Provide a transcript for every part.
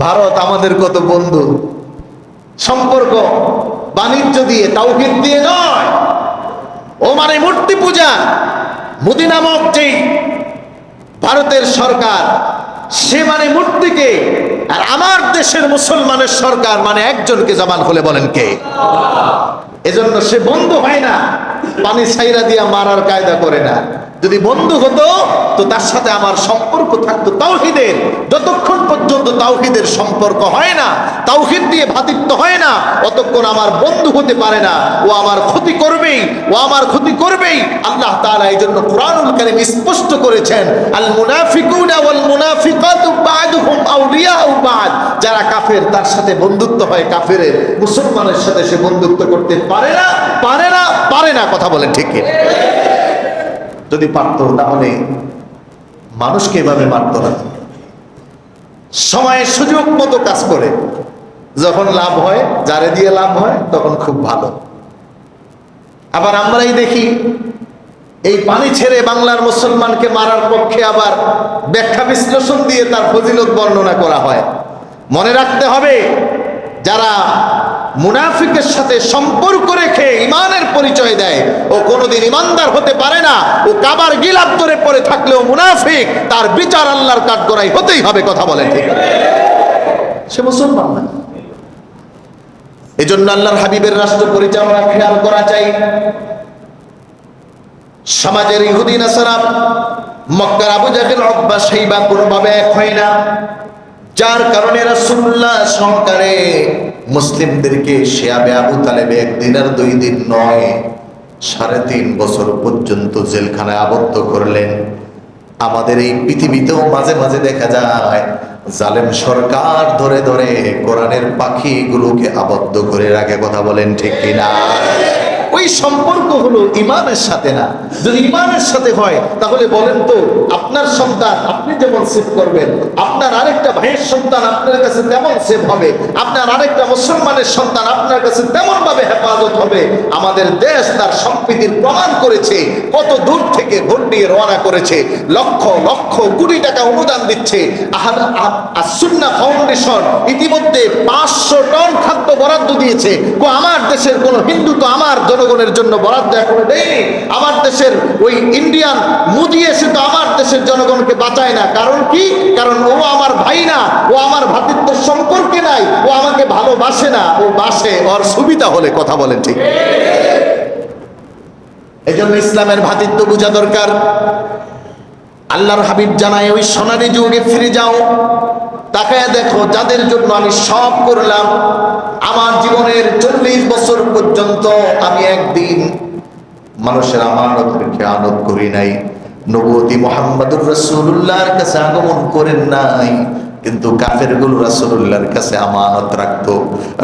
ভারত আমাদের কত বন্ধু? সম্পর্ক বাণিজ্য দিয়ে, তাওহিদ দিয়ে নয়। ও মানে মূর্তি পূজা, মোদী নামক যেই ভারতের সরকার, সে মানে মূর্তিকে, আর আমার দেশের মুসলমানের সরকার মানে একজনকে জবান খুলে বলেন কে? এজন্য সে বন্ধু হয় না, পানি ছাইরা দিয়া মারার কায়দা করে না। যদি বন্ধু হতো, তো তার সাথে আমার সম্পর্ক থাকতো তাওহিদের, যতক্ষণ পর্যন্ত তাওহিদের সম্পর্ক হয় না, তাওহিদ দিয়ে ভাতিত্ব হয় না অতক্ষণ আমার বন্ধু হতে পারে না, ও আমার ক্ষতি করবেই, ও আমার ক্ষতি করবেই। আল্লাহ তাআলা এই জন্য কোরআনুল কারীম স্পষ্ট করেছেন, আল মুনাফিকুনা ওয়াল মুনাফিকাতু বা'দুহুম আউলিয়াউ বা'দ। যারা কাফের, তার সাথে বন্ধুত্ব হয় কাফেরের, মুসলমানের সাথে সে বন্ধুত্ব করতে পারে না পারে না পারে না, কথা বলেন ঠিক যদি পারত, তাহলে মানুষকে এভাবে মারত না। সময়ের সুযোগ মতো কাজ করে। যখন লাভ হয়, যারে দিয়ে লাভ হয়, তখন খুব ভালো। আবার আমরাই দেখি, এই পানি ছেড়ে বাংলার মুসলমানকে মারার পক্ষে আবার ব্যাখ্যা বিশ্লেষণ দিয়ে তার ফজিলত বর্ণনা করা হয়। মনে রাখতে হবে, যারা মুনাফিকের সাথে সম্পর্ক রেখে ইমানের পরিচয় দেয়। ও কোনোদিন ইমানদার হতে পারে না। ও কাবার গিলাপ ধরে পড়ে থাকলেও মুনাফিক তার বিচার আল্লাহর কাঠগড়াই হতেই হবে কথা বলে ঠিক। সে মুসলমান না। এই জন্য আল্লাহর হাবিবের রাষ্ট্র পরিচালনা খেয়াল করা চাই। সমাজের ইহুদি নাসারা মক্কার আবু জাহেল অব্বা সেইবা কোনোভাবে এক হয় না। যার কারণে রাসূলুল্লাহ সহকারে মুসলিমদেরকে শেয়াবে আবু তালেবে একদিন আর দুই দিন নয়, সাড়ে তিন বছর পর্যন্ত জেলখানায় আবদ্ধ করলেন। আমাদের এই পৃথিবীতেও মাঝে মাঝে দেখা যায়, জালেম সরকার ধরে ধরে কোরআনের পাখিগুলোকে আবদ্ধ করে রাখে, কথা বলেন ঠিক কিনা? ওই সম্পর্ক হলো ইমানের সাথে না। যদি ইমানের সাথে হয়, তাহলে বলেন তো, আপনার সন্তান আপনি যেমন সেভ করবেন, আপনার আরেকটা ভাইয়ের সন্তান আপনার কাছে তেমন সেভ হবে, আপনার আরেকটা মুসলমানের সন্তান আপনার কাছে তেমন ভাবে হেফাজত হবে। আমাদের দেশ তার সম্প্রীতির প্রমাণ করেছে, কত দূর থেকে ভোট দিয়ে রওনা করেছে, লক্ষ লক্ষ কোটি টাকা অনুদান দিচ্ছে। আহাদ- আ- আসুন্না ফাউন্ডেশন ইতিমধ্যে পাঁচশো টন খাদ্য বরাদ্দ দিয়েছে। কো, আমার দেশের কোন হিন্দু তো আমার জনগণের জন্য বরাদ্দ এখনও দেয়নি। আমার দেশের ওই ইন্ডিয়ান মুদি এসে তো আমার দেশের জনগণকে বাঁচায় না। কারণ কি? কারণ ও আমার ভাই না, ও আমার ভাতৃত্ব সম্পর্কে নাই, ও আমাকে ভালোবাসে না, ও বাসে। ওর সুবিধা হলে কথা বলেন ঠিক। এই জন্য ইসলামের ভাতৃত্ব বোঝা দরকার। আল্লাহর হাবিব জানায়, ওই সোনারি যুগে ফিরে যাও। তাকায় দেখো, যাদের জন্য আমি সব করলাম, আমার জীবনের চল্লিশ বছর পর্যন্ত আমি একদিন মানুষের আমানতের খেয়ালত করি নাই। নবতী মোহাম্মদুর রসুল্লাহর কাছে আগমন করেন নাই। কিন্তু কাফেরগুলো রাসুল্লাহর কাছে আমানত রাখতো।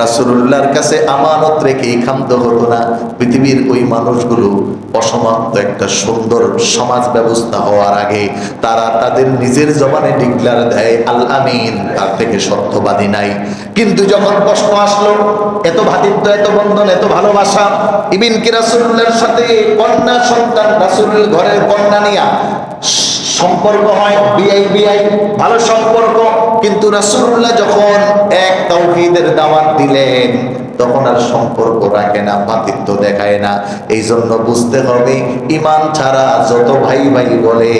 রাসুল্লাহর কাছে আমানত রেখে ক্ষান্ত হতো না, পৃথিবীর ওই মানুষগুলো অসমাপ্ত একটা সুন্দর সমাজ ব্যবস্থা হওয়ার আগে তারা তাদের নিজের জবানে ডিক্লার দেয়, আল আমিন তার থেকে সত্যবাদী নাই। কিন্তু যখন প্রশ্ন আসলো, এত ভাতিত্ব, এত বন্ধন, এত ভালোবাসা, ইবিন কি রাসুল্লাহর সাথে কন্যা সন্তান রাসুলের ঘরের কন্যা নিয়া সম্পর্ক হয় বিআই বিআই ভালো সম্পর্ক। কিন্তু রাসূলুল্লাহ যখন এক তাওহীদের দাওয়াত দিলেন, তখন আর সম্পর্ক রাখে না, ভাতৃত্ব দেখায় না। এই জন্য বুঝতে হবে ইমান ছাড়া যত ভাই ভাই বলে,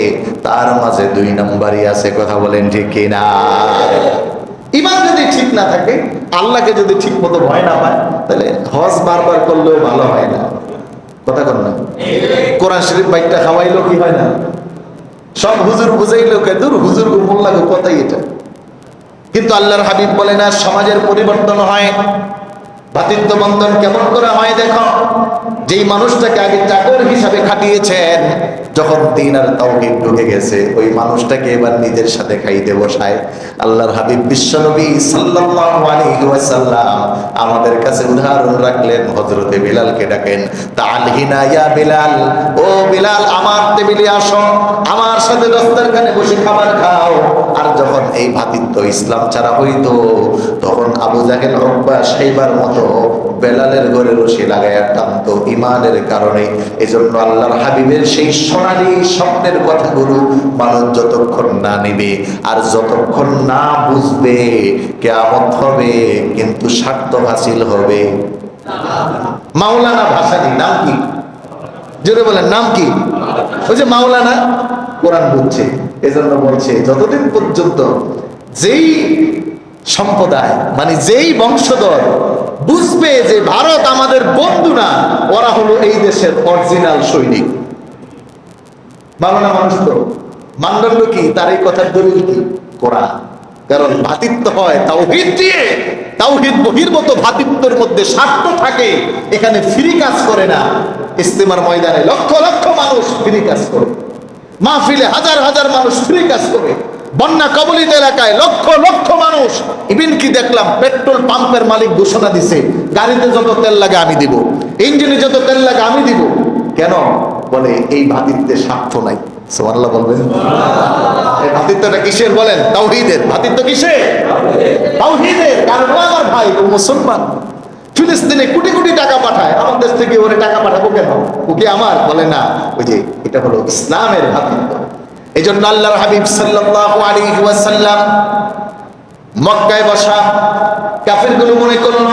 তার মাঝে দুই নম্বরই আছে, কথা বলেন ঠিক কিনা? ইমান যদি ঠিক না থাকে, আল্লাহকে যদি ঠিক মতো ভয় না পায়, তাহলে হজ বারবার করলেও ভালো হয় না। কথা কর না? কোরআন শরীফ বাইকটা খাওয়াইলো কি হয় না? সব হুজুর বুঝাইলেও কে দূর হুজুর গো মোল্লা গো কথাই এটা। কিন্তু আল্লাহর হাবিব বলে না, সমাজের পরিবর্তন হয়। ভাতৃত্ব বন্ধন কেমন করে হয় দেখো? যেই মানুষটাকে আগে চাকর হিসাবে খাটিয়েছেন, যখন দিন আর তাওহিদ ঢুকে গেছে, ওই মানুষটাকে এবার নিজের সাথে খাইতে বসায়। আল্লাহর হাবিব বিশ্বনবী সাল্লাল্লাহু আলাইহি ওয়াসাল্লাম আমাদের কাছে উদাহরণ রাখলেন, হযরতে বিলালকে ডাকেন, তালহিনা ইয়া বিলাল, ও বিলাল, আমার টেবিলে আসো, আমার সাথে দস্তরখানে বসে খাবার খাও। এই ভাতিত্ব ইসলাম ছাড়া হইতো। তখন আবু জাহেল রব্বা সাইবার মতো বেলালের ঘরে রশি লাগাইয়া টানতো ইমানের কারণে। এজন্য আল্লাহর হাবিবের সেই সোনালি স্বপ্নের কথাগুলো মানুষ যতক্ষণ না নেবে আর যতক্ষণ না বুঝবে, কেয়ামত হবে, কিন্তু স্বার্থ হাসিল হবে। মাওলানা ভাসানি, নাম কি? জোরে বলেন, নাম কি? ওই যে মাওলানা, কোরআন বুঝছে। এজন্য বলছে, যতদিন পর্যন্ত যেই সম্প্রদায় মানে যেই বংশধর বুঝবে যে ভারত আমাদের বন্ধু না, ওরা হলো এই দেশের অরিজিনাল সৈনিক। মাওলানা মানুষ তো, মানদণ্ড কি? তার এই কথার দলিল কি? কোরআন। কারণ ভাতিত্ব হয় তাওহিদ দিয়ে। তাওহিদ বহির্ভূত ভাতিত্বের মধ্যে স্বার্থ থাকে। এখানে ফ্রি কাজ করে না। ইস্তেমার ময়দানে লক্ষ লক্ষ মানুষ ফ্রি কাজ করে। মাহফিলে হাজার হাজার মানুষ ফ্রি কাজ করে। বন্যা কবলিত এলাকায় লক্ষ লক্ষ মানুষ। ইভিন কি দেখলাম, পেট্রোল পাম্পের মালিক ঘোষণা দিছে, গাড়িতে যত তেল লাগে আমি দিব, ইঞ্জিনে যত তেল লাগে আমি দিব। কেন? বলে, এই ভাতিত্বের স্বার্থ নাই। সোমাল্লাহ বলবেন? এই ভাতিত্বটা কিসের বলেন? তাওহীদের। ভাতিত্ব কিসের? তাওহীদের। কারণ আমার ভাই মুসলমান। ফিলিস্তিনে কোটি কোটি টাকা পাঠায়, আমার দেশ থেকে ওরে টাকা পাঠাবো কেন? ওকে আমার? বলে না। ওই যে এটা হলো ইসলামের ভাতিত্ব এই জন্য আল্লাহর হাবিব সাল্লাল্লাহু আলাইহি ওয়াসাল্লাম মক্কায় বসা কাফেরগুলো মনে করল,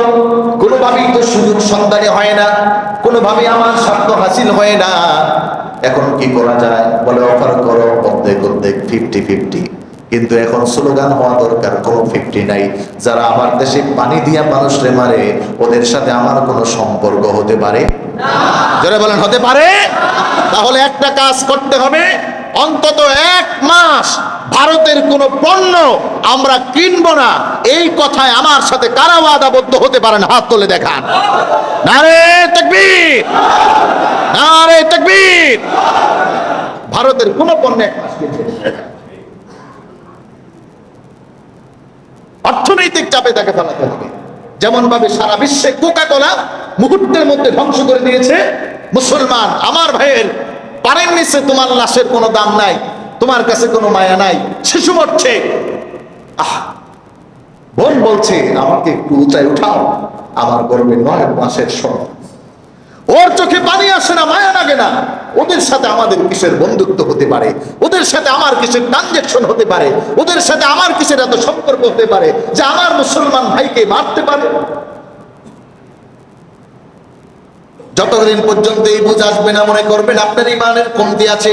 কোনোভাবেই তো সুযোগ সন্ধানে হয় না, কোনোভাবেই আমার স্বার্থ হাসিল হয় না। এখন কি করা যায়? বলে, অফার করো অর্ধেক অর্ধেক ফিফটি ফিফটি কিন্তু এখন স্লোগান হওয়া দরকার কোনো ফিফটি নাই। যারা আমার দেশে পানি দিয়া মানুষরে মারে, ওদের সাথে আমার কোনো সম্পর্ক হতে পারে? যারা বলেন, হতে পারে? তাহলে একটা কাজ করতে হবে, অন্তত এক মাস ভারতের কোনো পণ্য আমরা কিনব না। এই কথায় আমার সাথে কারা আদাবদ্ধ হতে পারেন? হাত তুলে দেখান। নারে তকবীর! নারে তকবীর! ভারতের কোন পণ্য এক মাস কিনবে না। অর্থনৈতিক চাপে তাকে ফেলাতে হবে। যেমন ভাবে সারা বিশ্বে কোকা কোলা মুহূর্তের মধ্যে ধ্বংস করে দিয়েছে। মুসলমান, আমার ভাইয়ের পারেন নিচে তোমার লাশের কোনো দাম নাই, তোমার কাছে কোনো মায়া নাই, শিশু মরছে। আহ, বোন বলছে, আমাকে একটু উঠাও, আমার গর্বে নয় মাসের সন্তান ওর চোখে পানি আসে না, মায়া লাগে না। ওদের সাথে আমাদের কিসের বন্ধুত্ব হতে পারে? ওদের সাথে আমার কিসের ট্রানজেকশন হতে পারে? ওদের সাথে আমার কিসের এত সম্পর্ক হতে পারে যে আমার মুসলমান ভাইকে মারতে পারে? যতদিন পর্যন্ত এই বুঝ আসবে না, মনে করবেন আপনার ইমানের কমতি আছে।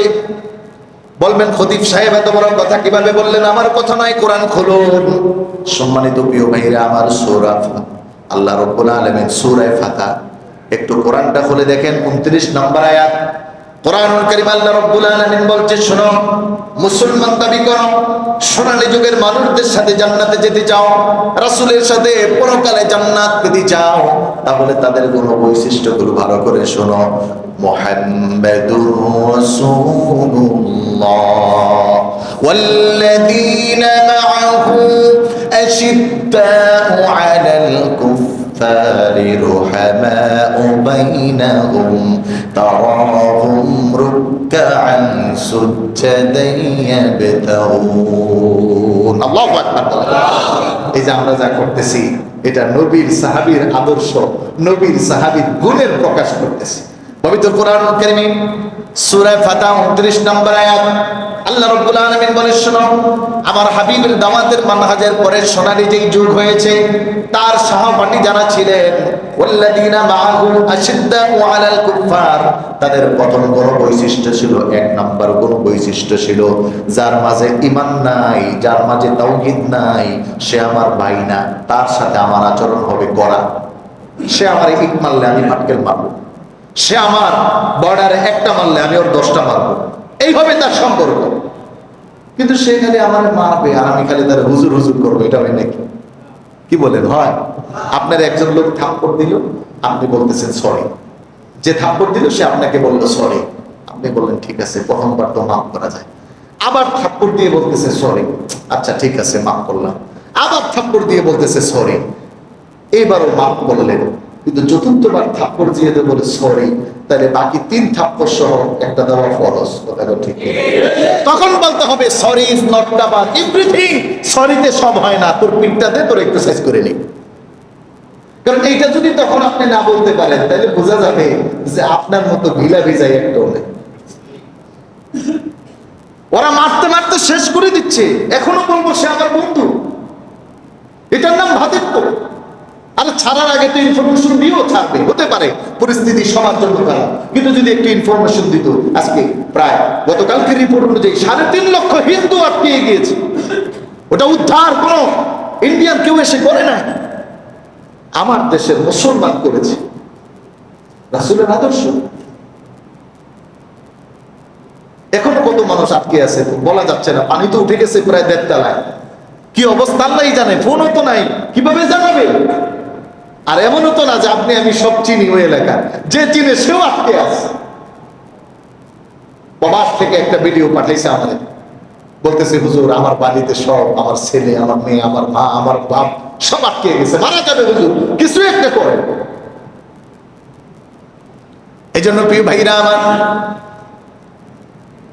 বলবেন, খতিব সাহেব, এত বড় কথা কীভাবে বললেন? আমার কথা নয়, কোরআন খুলুন। সম্মানিত প্রিয় ভাইরা, আমার সৌরা আল্লাহ রব্বুল আলমেন সৌরায় ফাতা একটু কোরআনটা খুলে দেখেন উনত্রিশ নম্বর আয়াত কোরআন করিম আল্লাহ রব্বুল আলামিন বলছে শোনো মুসলমান দাবি করো সোনালী যুগের মানুষদের সাথে জান্নাতে যেতে চাও রাসূলের সাথে পরকালে জান্নাত পেতে চাও তাহলে তাদের কোন বৈশিষ্ট্যগুলো ভালো করে শোনো মুহাম্মাদুর রাসূলুল্লাহ والذين معه أشداء على الكفار رحماء بينهم تراهم ركعا سجدا يبتغون الله أكبر এই যে আমরা যা করতেছি এটা নবীর সাহাবীর আদর্শ নবীর সাহাবীর গুণের প্রকাশ করতেছি পবিত্র কোরআন কারিমে সূরা ফাতা 29 নম্বর আয়াত আল্লাহ রাব্বুল আলামিন বলে শোনো, আমার হাবিবের দাওয়াতের মানহাজের পরে সোনালি যেই যুগ হয়েছে, তার সহপাঠী যারা ছিলেন তাদের প্রথম কোন বৈশিষ্ট্য ছিল, এক নাম্বার কোন বৈশিষ্ট্য ছিল, যার মাঝে ঈমান নাই, যার মাঝে তাওহীদ নাই, সে আমার ভাই না, তার সাথে আমার আচরণ হবে করা সে আমার ইট মারলে আমি পাটকেল মারবো। সে আমার বর্ডারে একটা মারলে আমি ওর দশটা মারবো। এইভাবে তার সম্পর্ক। কিন্তু সে খালি আমার মারবে আর আমি খালি তার হুজুর হুজুর করব, এটা হয় নাকি? কি বলেন? হয়। আপনার একজন লোক থাপ্পড় দিল, আপনি বলতেছেন সরি যে থাপ্পড় দিল, সে আপনাকে বলল সরি আপনি বললেন, ঠিক আছে, প্রথমবার তো মাফ করা যায়। আবার থাপ্পড় দিয়ে বলতেছে সরি আচ্ছা ঠিক আছে, মাফ করলাম। আবার থাপ্পড় দিয়ে বলতেছে সরি এইবারও মাফ করলেন। কিন্তু চতুর্থবার থাপ্পড় দিয়ে দেবো সরি তাহলে বাকি তিন থাপ্পড় সহ একটা দেওয়া ফরজ, কথা ঠিক তখন বলতে হবে সরি ইজ নট আবার এভরিথিং সরিতে সব হয় না, তোর পিঠটাতে তোর এক্সারসাইজ করে নি। কারণ এইটা যদি তখন আপনি না বলতে পারেন, তাহলে বোঝা যাবে যে আপনার মতো ভিলা ভিজাই একটা নেই ওরা মারতে মারতে শেষ করে দিচ্ছে। এখনও বলব, সে আমার বন্ধু। এটার নাম ভাতিত্ব। আর ছাড়ার আগে তো ইনফরমেশন দিয়েও ছাড়বে, হতে পারে, পরিস্থিতি সবার জন্য খারাপ কিন্তু যদি একটু ইনফরমেশন দিত, আজকে প্রায় গতকালকে রিপোর্ট অনুযায়ী সাড়ে তিন লক্ষ হিন্দু আটকে গিয়েছে। ওটা উদ্ধার কোনো ইন্ডিয়ান কেউ এসে করে না আমার দেশের মুসলমান করেছে। রাসুলের আদর্শ। এখন কত মানুষ আটকে আছে, বলা যাচ্ছে না। পানি তো উঠে গেছে প্রায় দেড় তলায় কি অবস্থা আল্লাহ জানে, ফোনও তো নাই। কীভাবে জানাবে? আর এমনও তো না যে আপনি, আমি সব চিনি ওই এলাকা যে চিনে সেও আটকে আছে। প্রবাস থেকে একটা ভিডিও পাঠাইছে আমাদের। বলতেছে, হুজুর, আমার বাড়িতে সব আমার ছেলে, আমার মেয়ে, আমার মা, আমার বাপ সব আটকে গেছে। মারা যাবে হুজুর। কিছু একটা করে এই জন্য প্রিয় ভাইরা আমার,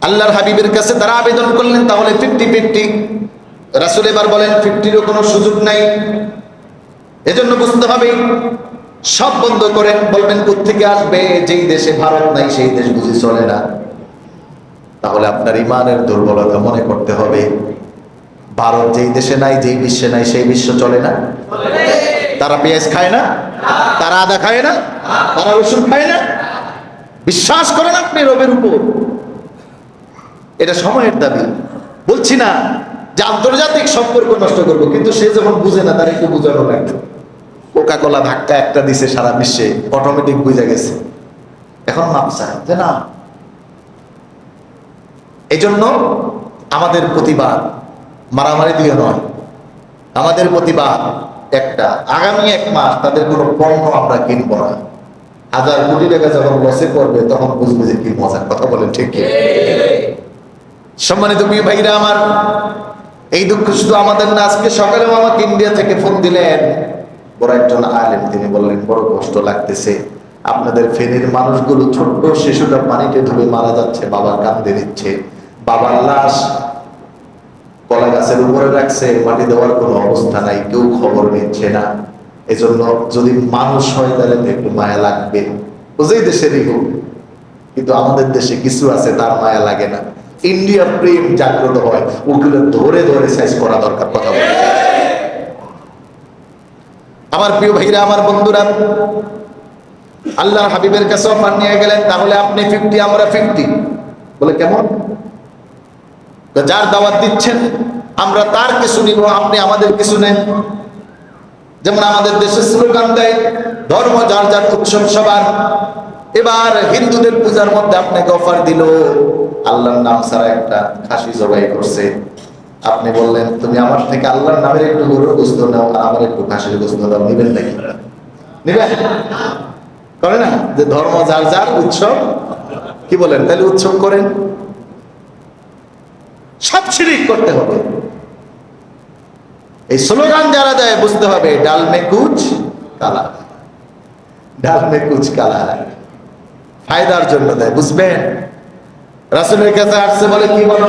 আল্লাহর হাবিবের কাছে তারা আবেদন করলেন, তাহলে ফিফটি ফিফটি রাসুল এবার বলেন ফিফটিরও কোনো সুযোগ নাই। এজন্য বুঝতে হবে, সব বন্ধ করেন, বলবেন থেকে আসবে, যেই দেশে ভারত নাই, সেই দেশ বুঝি চলে না। তাহলে আপনার ইমানের দুর্বলতা মনে করতে হবে, ভারত যেই দেশে নাই, যেই বিশ্বে নাই, সেই বিশ্ব চলে না। তারা পেঁয়াজ খায় না, তারা আদা খায় না, তারা রসুন খায় না। বিশ্বাস করেন আপনি রবের উপর। এটা সময়ের দাবি। বলছি না যে আন্তর্জাতিক সম্পর্ক নষ্ট করব, কিন্তু সে যখন বুঝে না, তার একটু বুঝানো লাগবে। কোকা কোলা ধাক্কা একটা দিছে সারা বিশ্বে অটোমেটিক বুঝে গেছে। এখন মাপ চায় যে না। এই জন্য আমাদের প্রতিবাদ মারামারি দিয়ে নয়। আমাদের প্রতিবাদ একটা, আগামী এক মাস তাদের কোনো পণ্য আমরা কিনবো না। হাজার কোটি টাকা যখন লসে পড়বে, তখন বুঝবে যে কি মজার কথা বলেন, ঠিক সম্মানিত প্রিয় ভাইরা আমার, এই দুঃখ শুধু আমাদের না, আজকে সকালেও আমাকে ইন্ডিয়া থেকে ফোন দিলেন। বড় একজন আলেম, তিনি বললেন, বড় কষ্ট লাগতেছে। আপনাদের ফেনীর মানুষগুলো ছোট্ট শিশুটা পানিতে ধুবে মারা যাচ্ছে, বাবা কান্দে দিচ্ছে। বাবার লাশ কলা গাছের উপরে রাখছে, মাটি দেওয়ার কোনো অবস্থা নাই, কেউ খবর নিচ্ছে না। এজন্য যদি মানুষ হয়, তাহলে একটু মায়া লাগবে। বুঝেই দেশেরই হোক, কিন্তু আমাদের দেশে কিছু আছে, তার মায়া লাগে না। ইন্ডিয়া প্রেম জাগ্রত হয় ওগুলো ধরে ধরে সাইজ করা দরকার, কথা বলে আমার প্রিয় ভাইরা, আমার বন্ধুরা আল্লাহ হাবিবের কাছে অফার নিয়ে গেলেন, তাহলে আপনি ফিফটি, আমরা ফিফটি। বলে কেমন? যার দাওয়াত দিচ্ছেন, আমরা তার কিছু নিব, আপনি আমাদের কিছু নেন। যেমন আমাদের দেশে স্লোগান দেয়, ধর্ম যার যার উৎসব সবার। এবার হিন্দুদের পূজার মধ্যে আপনাকে অফার দিল, আল্লাহর নাম ছাড়া একটা খাসি জবাই করছে। আপনি বললেন, তুমি আমার থেকে আল্লাহর নামের একটু গরুর গোস্ত নাও আর আমার একটু খাসির গোস্ত দাও। নিবেন নাকি? নিবেন? করে না? যে ধর্ম যার যার, উৎসব। কি বলেন? তাহলে উৎসব করেন। সব করতে হবে। এই স্লোগান যারা দেয়, বুঝতে হবে, ডাল কালা। ডাল কালা। ফায়দার জন্য দেয়, বুঝবেন? রাসুলের কাছে আসছে বলে কি বলো?